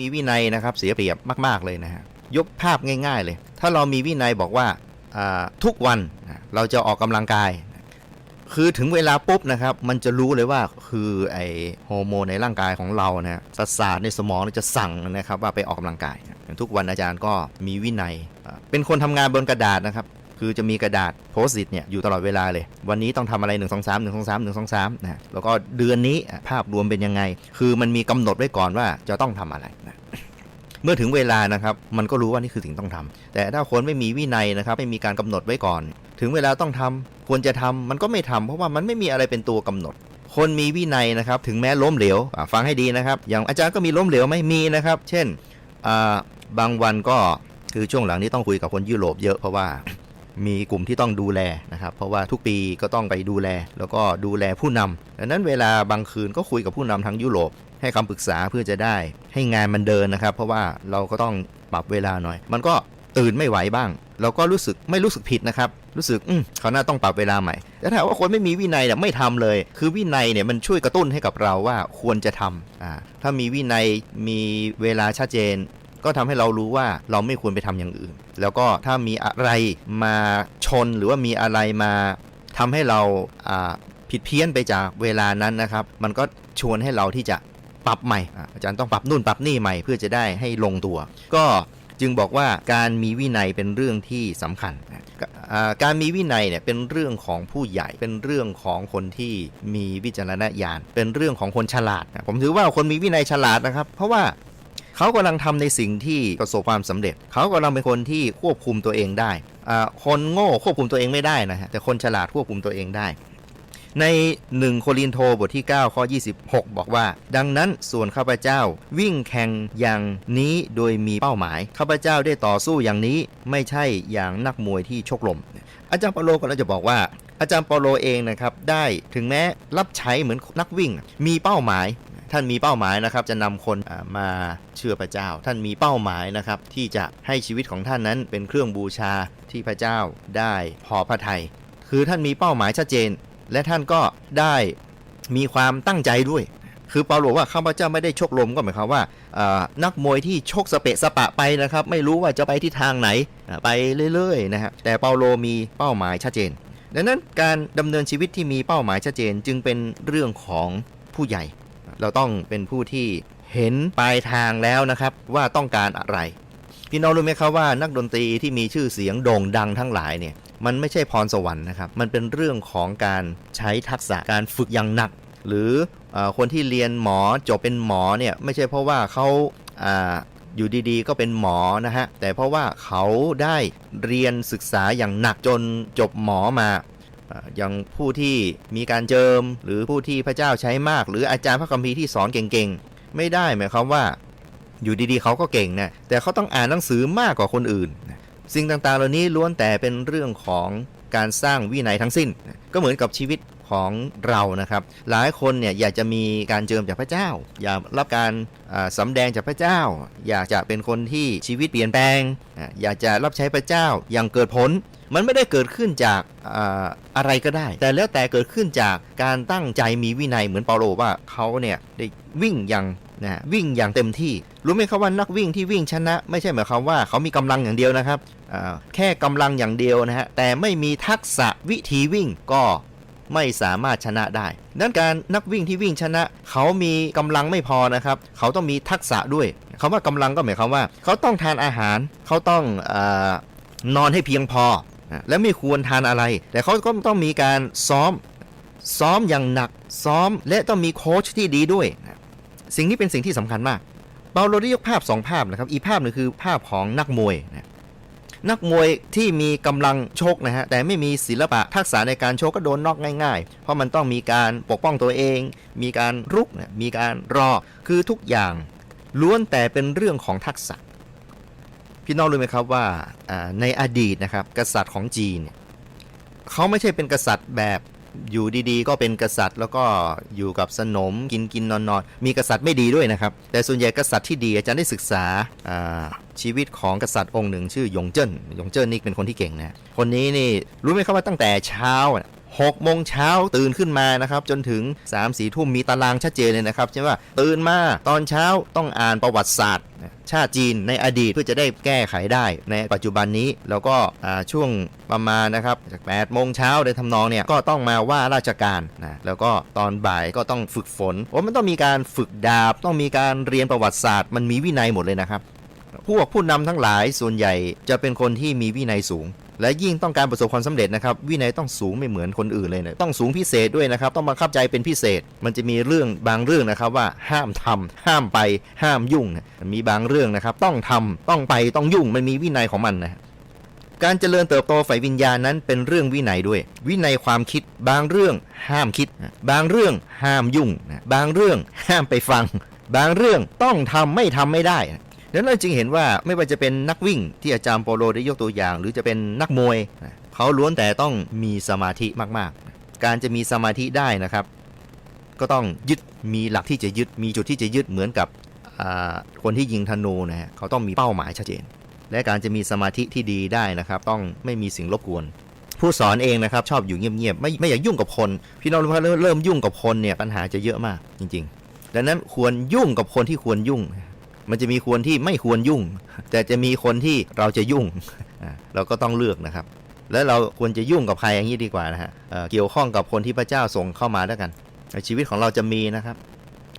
มีวินัยนะครับเสียเปรียบมาก ๆ เลยนะฮะยกภาพง่าย ๆ เลย ถ้าเรามีวินัยบอกว่าทุกวันเราจะออกกำลังกาย คือถึงเวลาปุ๊บนะครับ มันจะรู้เลยว่าคือไอฮอร์โมนในร่างกายของเรานะประสาทในสมองจะสั่งนะครับว่าไปออกกำลังกายอย่างทุกวันอาจารย์ก็มีวินัย เป็นคนทำงานบนกระดาษนะครับ คือจะมีกระดาษโพสต์อิทเนี่ยอยู่ตลอดเวลาเลย วันนี้ต้องทำอะไร 1 2 3 1 2 3 1 2 3นะแล้วก็เดือนนี้ภาพรวมเป็นยังไง คือมันมีกำหนดไว้ก่อนว่าจะต้องทำอะไรนะเมื่อถึงเวลานะครับ มันก็รู้ว่านี่คือสิ่งต้องทำแต่ถ้าคนไม่มีวินัยนะครับ ไม่มีการกำหนดไว้ก่อน ถึงเวลาต้องทำควรจะทำมันก็ไม่ทำเพราะว่ามันไม่มีอะไรเป็นตัวกำหนด คนมีวินัยนะครับ ถึงแม้ล้มเหลวฟังให้ดีนะครับ อย่างอาจารย์ก็มีล้มเหลวไหม่มีนะครับ เช่นบางวันก็คือช่วงหลังนี้ต้องคุยกับคนยุโรปเยอะเพราะว่า มีกลุ่มที่ต้องดูแลนะครับ เพราะว่าทุกปีก็ต้องไปดูแล แล้วก็ดูแลผู้นำดังนั้นเวลาบางคืนก็คุยกับผู้นำทางยุโรปให้คำปรึกษาเพื่อจะได้ให้งานมันเดินนะครับ เพราะว่าเราก็ต้องปรับเวลาหน่อย มันก็ตื่นไม่ไหวบ้าง เราก็รู้สึกไม่รู้สึกผิดนะครับ รู้สึกอืมเขาหน่าต้องปรับเวลาใหม่ แต่ถ้าว่าคนไม่มีวินัยเนี่ยไม่ทำเลย คือวินัยเนี่ยมันช่วยกระตุ้นให้กับเราว่าควรจะทำอ่าถ้ามีวินัยมีเวลาชัดเจน ก็ทำให้เรารู้ว่าเราไม่ควรไปทำอย่างอื่น แล้วก็ถ้ามีอะไรมาชนหรือว่ามีอะไรมาทำให้เราผิดเพี้ยนไปจากเวลานั้นนะครับ มันก็ชวนให้เราที่จะปรับใหม่ อาจารย์ต้องปรับนู่นปรับนี่ใหม่เพื่อจะได้ให้ลงตัว ก็จึงบอกว่าการมีวินัยเป็นเรื่องที่สำคัญ การมีวินัยเนี่ยเป็นเรื่องของผู้ใหญ่ เป็นเรื่องของคนที่มีวิจารณญาณ เป็นเรื่องของคนฉลาด ผมถือว่าคนมีวินัยฉลาดนะครับ เพราะว่า เขากำลังทำในสิ่งที่ประสบความสำเร็จ เขากำลังเป็นคนที่ควบคุมตัวเองได้คนโง่ควบคุมตัวเองไม่ได้นะฮะแต่คนฉลาดควบคุมตัวเองได้ ใน 1 โครินโทบทที่ 9 ข้อ 26 บอกว่า ดังนั้นส่วนข้าพเจ้าวิ่งแข่งอย่างนี้โดยมีเป้าหมาย ข้าพเจ้าได้ต่อสู้อย่างนี้ไม่ใช่อย่างนักมวยที่ชกลม อาจารย์เปาโลก็เราจะบอกว่าอาจารย์เปาโลเองนะครับได้ถึงแม้รับใช้เหมือนนักวิ่ง มีเป้าหมาย ท่านมีเป้าหมายนะครับจะนำคนมาเชื่อพระเจ้า ท่านมีเป้าหมายนะครับที่จะให้ชีวิตของท่านนั้นเป็นเครื่องบูชาที่พระเจ้าได้พอพระทัยคือท่านมีเป้าหมายชัดเจน และท่านก็ได้มีความตั้งใจด้วย คือเปาโลว่าข้าพเจ้าไม่ได้ชกลมก็หมายความว่านักมวยที่ชกสเปะสปะไปนะครับ ไม่รู้ว่าจะไปที่ทางไหนไปเรื่อยๆนะฮะแต่เปาโลมีเป้าหมายชัดเจน ดังนั้นการดำเนินชีวิตที่มีเป้าหมายชัดเจนจึงเป็นเรื่องของผู้ใหญ่ เราต้องเป็นผู้ที่เห็นปลายทางแล้วนะครับว่าต้องการอะไร พี่น้องรู้ไหมครับว่านักดนตรีที่มีชื่อเสียงโด่งดังทั้งหลายเนี่ยมันไม่ใช่พรสวรรค์นะครับ มันเป็นเรื่องของการใช้ทักษะการฝึกอย่างหนัก หรืออคนที่เรียนหมอจบเป็นหมอเนี่ยไม่ใช่เพราะว่าเขาอยู่ดีๆ ก็เป็นหมอนะฮะ แต่เพราะว่าเขาได้เรียนศึกษาอย่างหนักจนจบหมอมา อย่างผู้ที่มีการเจิม หรือผู้ที่พระเจ้าใช้มาก หรืออาจารย์พระคัมภีร์ที่สอนเก่งๆ ไม่ได้หมายความว่า อยู่ดีๆเขาก็เก่งนะแต่เขาต้องอ่านหนังสือมากกว่าคนอื่น สิ่งต่างๆ เหล่านี้ล้วนแต่เป็นเรื่องของการสร้างวินัยทั้งสิ้น ก็เหมือนกับชีวิต ของเรานะครับหลายคนเนี่ยอยากจะมีการเจิมจากพระเจ้า อยากรับการสำแดงจากพระเจ้า อยากจะเป็นคนที่ชีวิตเปลี่ยนแปลง อยากจะรับใช้พระเจ้าอย่างเกิดผลมันไม่ได้เกิดขึ้นจากอาอะไรก็ได้ แต่แล้วแต่เกิดขึ้นจากการตั้งใจมีวินัยเหมือนเปาโลว่าเขาเนี่ยได้วิ่งอย่างนะวิ่งอย่างเต็มที่ รู้ไหมครับว่านักวิ่งที่วิ่งชนะ ไม่ใช่หมายความว่าเขามีกำลังอย่างเดียวนะครับแค่กำลังอย่างเดียวนะฮะแต่ไม่มีทักษะวิธีวิ่งก็ ไม่สามารถชนะได้ดังนั้นการนักวิ่งที่วิ่งชนะ เขามีกำลังไม่พอนะครับ เขาต้องมีทักษะด้วยคำว่ากำลังก็หมายความว่า เขาต้องทานอาหาร เขาต้องอนอนให้เพียงพอ และไม่ควรทานอะไร แต่เขาก็ต้องมีการซ้อม ซ้อมอย่างหนัก ซ้อมและต้องมีโค้ชที่ดีด้วย สิ่งนี้เป็นสิ่งที่สำคัญมาก เปาโลได้ยกภาพสองภาพนะครับ อีภาพนึงคือภาพของนักมวยนะ นักมวยที่มีกำลังชกนะฮะแต่ไม่มีศิลปะทักษะในการชกก็โดนนอกง่าย ๆ เพราะมันต้องมีการปกป้องตัวเอง มีการรุกนะมีการรอคือทุกอย่างล้วนแต่เป็นเรื่องของทักษะ พี่น้องรู้ไหมครับว่าในอดีตนะครับกษัตริย์ของจีนเขาไม่ใช่เป็นกษัตริย์แบบ อยู่ดีๆ ก็เป็นกษัตริย์ แล้วก็อยู่กับสนมกินกินนอนนอนมีกษัตริย์ไม่ดีด้วยนะครับ แต่ส่วนใหญ่กษัตริย์ที่ดีอาจารย์ได้ศึกษาชีวิตของกษัตริย์องค์หนึ่งชื่อยงเจิ้นยงเจิ้นนี่เป็นคนที่เก่งนะคนนี้นี่รู้ไหมครับว่าตั้งแต่เช้า อะหกโมงเช้าตื่นขึ้นมานะครับจนถึง3ามสี่ทุ่มมีตารางชัดเจนเลยนะครับใช่ว่าตื่นมาตอนเช้าต้องอ่านประวัติศาสตร์ชาติจีนในอดีตเพื่อจะได้แก้ไขได้ในปัจจุบันนี้แล้วก็ช่วงประมาณนะครับจาก8โมงเช้าในทำนองเนี่ยก็ต้องมาว่าราชการนะแล้วก็ตอนบ่ายก็ต้องฝึกฝนว่ามันต้องมีการฝึกดาบ ต้องมีการเรียนประวัติศาสตร์ มันมีวินัยหมดเลยนะครับ พวกผู้นำทั้งหลายส่วนใหญ่จะเป็นคนที่มีวินัยสูง และยิ่งต้องการประสบความสำเร็จนะครับ วินัยต้องสูงไม่เหมือนคนอื่นเลยนะต้องสูงพิเศษด้วยนะครับ ต้องบังคับใจเป็นพิเศษ มันจะมีเรื่องบางเรื่องนะครับว่าห้ามทำห้ามไป ห้ามยุ่งนะมีบางเรื่องนะครับ ต้องทำต้องไปต้องยุ่งมันมีวินัยของมันนะการเจริญเติบโตฝ่ายวิญญาณนั้นเป็นเรื่องวินัยด้วย วินัยความคิด บางเรื่องห้ามคิด บางเรื่องห้ามยุ่ง บางเรื่องห้ามไปฟัง บางเรื่องต้องทำไม่ทำไม่ได้ ดังนั้นจึงเห็นว่าไม่ว่าจะเป็นนักวิ่งที่อาจารย์โปโลได้ยกตัวอย่าง หรือจะเป็นนักมวยเขาล้วนแต่ต้องมีสมาธิมากๆ การจะมีสมาธิได้นะครับ ก็ต้องยึดมีหลักที่จะยึดมีจุดที่จะยึดเหมือนกับคนที่ยิงธนูนะฮะเขาต้องมีเป้าหมายชัดเจน และการจะมีสมาธิที่ดีได้นะครับ ต้องไม่มีสิ่งรบกวน ผู้สอนเองนะครับ ชอบอยู่เงียบๆไม่ไม่อยากยุ่งกับคน พี่น้องรู้ไหมเริ่มเริ่มยุ่งกับคนเนี่ยปัญหาจะเยอะมากจริง ๆ ดังนั้นควรยุ่งกับคนที่ควรยุ่ง มันจะมีควรที่ไม่ควรยุ่ง แต่จะมีคนที่เราจะยุ่ง เราก็ต้องเลือกนะครับ แล้วเราควรจะยุ่งกับใครอย่างนี้ดีกว่านะฮะเเกี่ยวข้องกับคนที่พระเจ้าส่งเข้ามาแล้วกันในชีวิตของเราจะมีนะครับ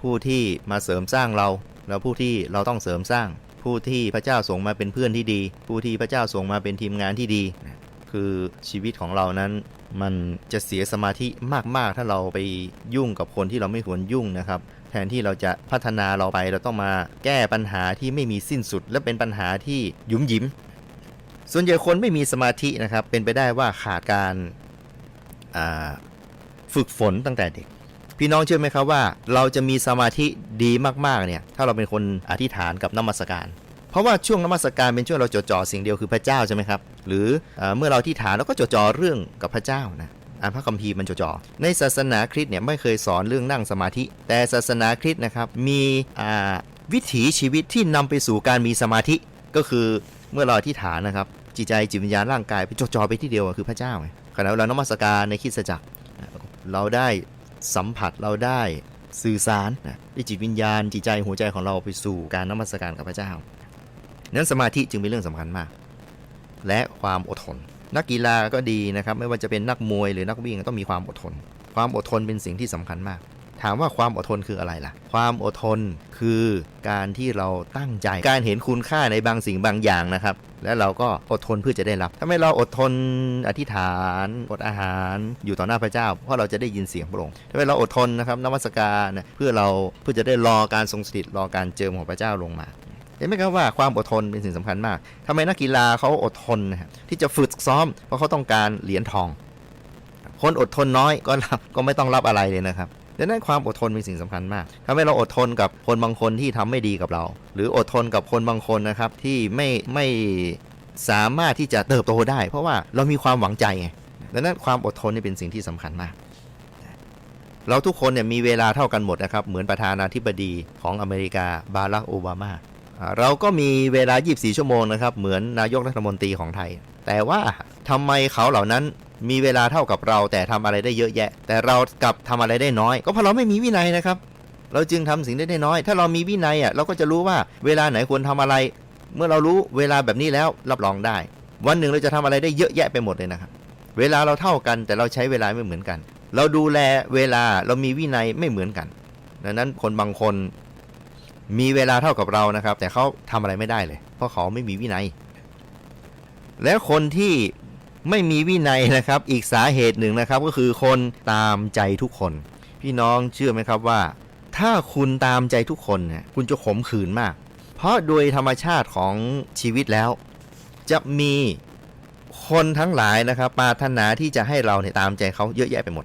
ผู้ที่มาเสริมสร้างเรา แล้วผู้ที่เราต้องเสริมสร้าง ผู้ที่พระเจ้าส่งมาเป็นเพื่อนที่ดี ผู้ที่พระเจ้าส่งมาเป็นทีมงานที่ดี คือชีวิตของเรานั้นมันจะเสียสมาธิมาก ๆ ถ้าเราไปยุ่งกับคนที่เราไม่ควรยุ่งนะครับ นที่เราจะพัฒนาเราไป เราต้องมาแก้ปัญหาที่ไม่มีสิ้นสุด และเป็นปัญหาที่หยุมหยิมส่วนใหญ่คนไม่มีสมาธินะครับ เป็นไปได้ว่าขาดการฝึกฝนตั้งแต่เด็ก พี่น้องเชื่อไหมครับว่า เราจะมีสมาธิดีมากๆเนี่ยถ้าเราเป็นคนอธิษฐานกับนมัสการเพราะว่าช่วงนมัสการเป็นช่วงเราจดจ่อสิ่งเดียวคือพระเจ้าใช่ไหมครับ หรือเออเมื่อเราที่ฐานเราก็จดจ่อเรื่องกับพระเจ้านะ อ่านพระคัมภีร์มันจดจ่อในศาสนาคริสต์เนี่ยไม่เคยสอนเรื่องนั่งสมาธิ แต่ศาสนาคริสต์นะครับมีวิถีชีวิตที่นำไปสู่การมีสมาธิก็คือเมื่อเราอธิษฐานนะครับจิตใจจิตวิญญาณร่างกายไปจดจ่อไปที่เดียวคือพระเจ้าไงขณะเรานมัสการในคริสตจักรเราได้สัมผัสเราได้สื่อสารนะด้วยจิตวิญญาณจิตใจหัวใจของเราไปสู่การนมัสการกับพระเจ้านั้นสมาธิจึงเป็นเรื่องสำคัญมาก และความอดทน นักกีฬาก็ดีนะครับ ไม่ว่าจะเป็นนักมวยหรือนักวิ่งต้องมีความอดทน ความอดทนเป็นสิ่งที่สำคัญมาก ถามว่าความอดทนคืออะไรล่ะ ความอดทนคือการที่เราตั้งใจ การเห็นคุณค่าในบางสิ่งบางอย่างนะครับ และเราก็อดทนเพื่อจะได้รับ ถ้าไม่เราอดทนอธิษฐานอดอาหารอยู่ต่อหน้าพระเจ้า เพราะเราจะได้ยินเสียงพระองค์ถ้าไม่เราอดทนนะครับนมัสการเพื่อเราเพื่อจะได้รอการทรงสถิตรอการเจิมของพระเจ้าลงมา เห็นไหมครับว่าความอดทนเป็นสิ่งสำคัญมากทำไมนักกีฬาเขาอดทนนะครับที่จะฝึกซ้อม เพราะเขาต้องการเหรียญทอง คนอดทนน้อยก็รับก็ไม่ต้องรับอะไรเลยนะครับดังนั้นความอดทนเป็นสิ่งสำคัญมากทำให้เราอดทนกับคนบางคนที่ทำไม่ดีกับเรา หรืออดทนกับคนบางคนนะครับที่ไม่ไม่สามารถที่จะเติบโตได้ เพราะว่าเรามีความหวังใจไงดังนั้นความอดทนนี่เป็นสิ่งที่สำคัญมาก เราทุกคนเนี่ยมีเวลาเท่ากันหมดนะครับ เหมือนประธานาธิบดีของอเมริกาบารักโอบามา เราก็มีเวลา 24 ชั่วโมงนะครับ เหมือนนายกรัฐมนตรีของไทย แต่ว่าทำไมเขาเหล่านั้นมีเวลาเท่ากับเรา แต่ทำอะไรได้เยอะแยะ แต่เรากลับทำอะไรได้น้อย ก็เพราะเราไม่มีวินัยนะครับ เราจึงทำสิ่งได้ได้น้อย ถ้าเรามีวินัยอะเราก็จะรู้ว่าเวลาไหนควรทำอะไร เมื่อเรารู้เวลาแบบนี้แล้วรับรองได้ วันหนึ่งเราจะทำอะไรได้เยอะแยะไปหมดเลยนะครับ เวลาเราเท่ากันแต่เราใช้เวลาไม่เหมือนกัน เราดูแลเวลาเรามีวินัยไม่เหมือนกัน ดังนั้นคนบางคน มีเวลาเท่ากับเรานะครับ แต่เขาทำอะไรไม่ได้เลย เพราะเขาไม่มีวินัย แล้วคนที่ไม่มีวินัยนะครับ อีกสาเหตุหนึ่งนะครับ ก็คือคนตามใจทุกคน พี่น้องเชื่อไหมครับว่า ถ้าคุณตามใจทุกคนเนี่ยคุณจะขมขื่นมาก เพราะโดยธรรมชาติของชีวิตแล้ว จะมีคนทั้งหลายนะครับปรารถนาที่จะให้เราเนี่ยตามใจเขาเยอะแยะไปหมด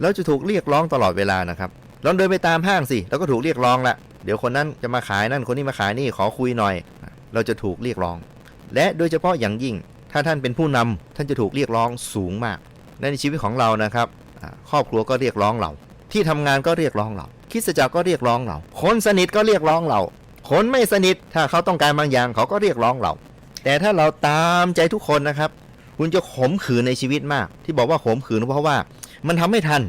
แล้วจะถูกเรียกร้องตลอดเวลานะครับลองเดินไปตามห้างสิ แล้วก็ถูกเรียกร้องละ เดี๋ยวคนนั้นจะมาขายนั่นคนนี้มาขายนี่ขอคุยหน่อย เราจะถูกเรียกร้อง และโดยเฉพาะอย่างยิ่ง ถ้าท่านเป็นผู้นำท่านจะถูกเรียกร้องสูงมากในชีวิตของเรานะครับครอบครัวก็เรียกร้องเรา ที่ทำงานก็เรียกร้องเราคิสจักรก็เรียกร้องเรา คนสนิทก็เรียกร้องเรา คนไม่สนิทถ้าเขาต้องการบางอย่างเขาก็เรียกร้องเรา แต่ถ้าเราตามใจทุกคนนะครับ คุณจะขมขืนในชีวิตมาก ที่บอกว่าขมขืนเพราะว่า มันทำไม่ทัน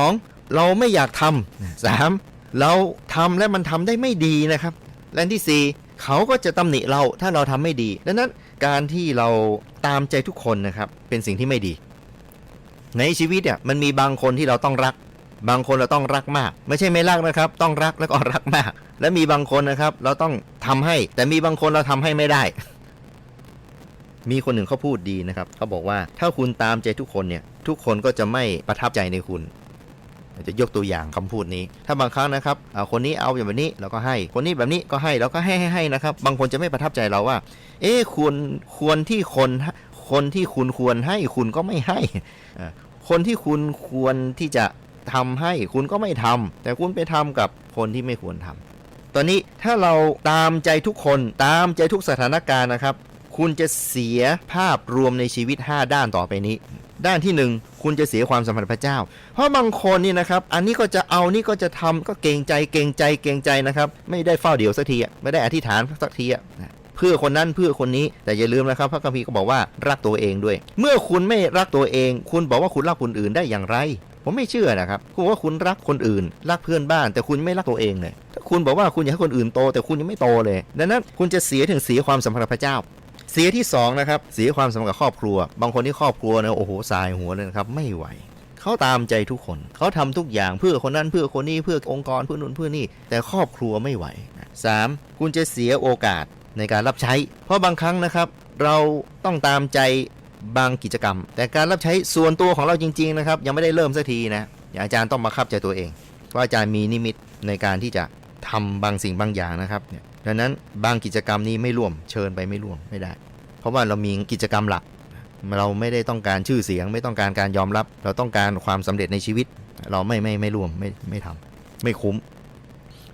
2. เราไม่อยากทำ 3. เราทำและมันทำได้ไม่ดีนะครับและที่ 4 เขาก็จะตำหนิเราถ้าเราทำไม่ดีดังนั้นการที่เราตามใจทุกคนนะครับเป็นสิ่งที่ไม่ดี ในชีวิตเนี่ยมันมีบางคนที่เราต้องรัก บางคนเราต้องรักมาก ไม่ใช่ไม่รักนะครับ ต้องรักแล้วก็รักมาก และมีบางคนนะครับเราต้องทำให้ แต่มีบางคนเราทำให้ไม่ได้ มีคนหนึ่งเขาพูดดีนะครับเขาบอกว่าถ้าคุณตามใจทุกคนเนี่ยทุกคนก็จะไม่ประทับใจในคุณ จะยกตัวอย่างคำพูดนี้ ถ้าบางครั้งนะครับคนนี้เอาอย่างแบบนี้เราก็ให้ คนนี้แบบนี้ก็ให้เราก็ให้ให้ให้นะครับ บางคนจะไม่ประทับใจเราว่า เอ๊ควรควรที่คนคนที่คุณควรให้คุณก็ไม่ให้ คนที่คุณควรที่จะทำให้คุณก็ไม่ทำแต่คุณไปทำกับคนที่ไม่ควรทำตอนนี้ถ้าเราตามใจทุกคนตามใจทุกสถานการณ์นะครับ คุณจะเสียภาพรวมในชีวิต 5 ด้านต่อไปนี้ ด้านที่ 1 คุณจะเสียความสัมพันธ์พระเจ้า เพราะบางคนนี่นะครับ อันนี้ก็จะเอานี่ก็จะทำก็เกรงใจเกรงใจเกรงใจนะครับ ไม่ได้เฝ้าเดี่ยวสักทีไม่ได้อธิษฐานสักทีเพื่อคนนั้นเพื่อคนนี้แต่อย่าลืมนะครับ พระคัมภีร์ก็บอกว่ารักตัวเองด้วย เมื่อคุณไม่รักตัวเอง คุณบอกว่าคุณรักคนอื่นได้อย่างไร ผมไม่เชื่อนะครับคุณว่าคุณรักคนอื่น รักเพื่อนบ้าน แต่คุณไม่รักตัวเองเลยถ้าคุณบอกว่าคุณอยากให้คนอื่นโต แต่คุณยังไม่โตเลย ดังนั้นคุณจะเสียถึงเสียความสัมพันธ์พระเจ้า เสียที่สองนะครับเสียความสัมพันธ์กับครอบครัว บางคนที่ครอบครัวนะโอ้โหสายหัวเลยนะครับไม่ไหวเขาตามใจทุกคนเขาทำทุกอย่างเพื่อคนนั้นเพื่อคนนี้เพื่อองค์กรเพื่อนู่นเพื่อนี่ แต่ครอบครัวไม่ไหวนะสามคุณจะเสียโอกาสในการรับใช้ เพราะบางครั้งนะครับ เราต้องตามใจบางกิจกรรม แต่การรับใช้ส่วนตัวของเราจริง ๆ นะครับ ยังไม่ได้เริ่มสักทีนะอางอาจารย์ต้องมาคับใจตัวเองว่าอาจารย์มีนิมิตในการที่จะ ทำบางสิ่งบางอย่างนะครับเนี่ยดังนั้นบางกิจกรรมนี้ไม่ร่วมเชิญไปไม่ร่วมไม่ได้ เพราะว่าเรามีกิจกรรมหลัก เราไม่ได้ต้องการชื่อเสียง ไม่ต้องการการยอมรับ เราต้องการความสำเร็จในชีวิต เราไม่ไม่ไม่ร่วมไม่ไม่ทำไม่คุ้ม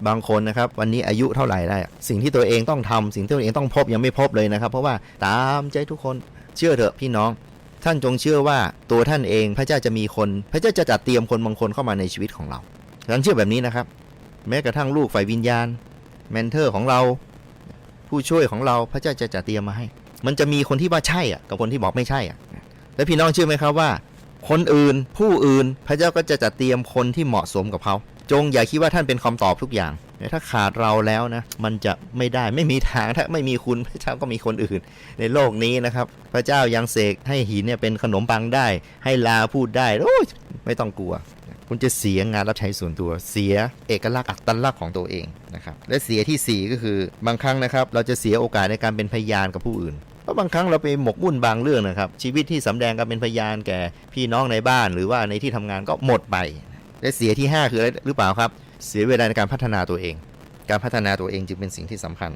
บางคนนะครับ วันนี้อายุเท่าไหร่ได้สิ่งที่ตัวเองต้องทำสิ่งที่ตัวเองต้องพบยังไม่พบเลยนะครับ เพราะว่าตามใจทุกคนเชื่อเถอะพี่น้อง ท่านจงเชื่อว่าตัวท่านเองพระเจ้าจะมีคน พระเจ้าจะจัดเตรียมคนบางคนเข้ามาในชีวิตของเราท่านเชื่อแบบนี้นะครับ แม้กระทั่งลูกฝ่ายวิญญาณเมนเทอร์ของเรา ผู้ช่วยของเราพระเจ้าจะจัดเตรียมมาให้ มันจะมีคนที่ว่าใช่อะกับคนที่บอกไม่ใช่อะแล้วพี่น้องเชื่อไหมครับว่า คนอื่นผู้อื่นพระเจ้าก็จะจัดเตรียมคนที่เหมาะสมกับเขา จงอย่าคิดว่าท่านเป็นคำตอบทุกอย่างถ้าขาดเราแล้วนะ มันจะไม่ได้ไม่มีทางถ้าไม่มีคุณพระเจ้าก็มีคนอื่น ในโลกนี้นะครับ พระเจ้ายังเสกให้หินเนี่ยเป็นขนมปังได้ ให้ลาพูดได้โอ้ยไม่ต้องกลัว คุณจะเสียงานรับใช้ส่วนตัว เสียเอกลักษณ์อัตลักษณ์ของตัวเองนะครับ และเสียที่สี่ก็คือบางครั้งนะครับ เราจะเสียโอกาสในการเป็นพยานกับผู้อื่นเพราะบางครั้งเราไปหมกมุ่นบางเรื่องนะครับ ชีวิตที่สำแดงการเป็นพยานแก่พี่น้องในบ้าน หรือว่าในที่ทำงานก็หมดไป และเสียที่ห้าคืออะไรหรือเปล่าครับ เสียเวลาในการพัฒนาตัวเอง การพัฒนาตัวเองจึงเป็นสิ่งที่สำคัญ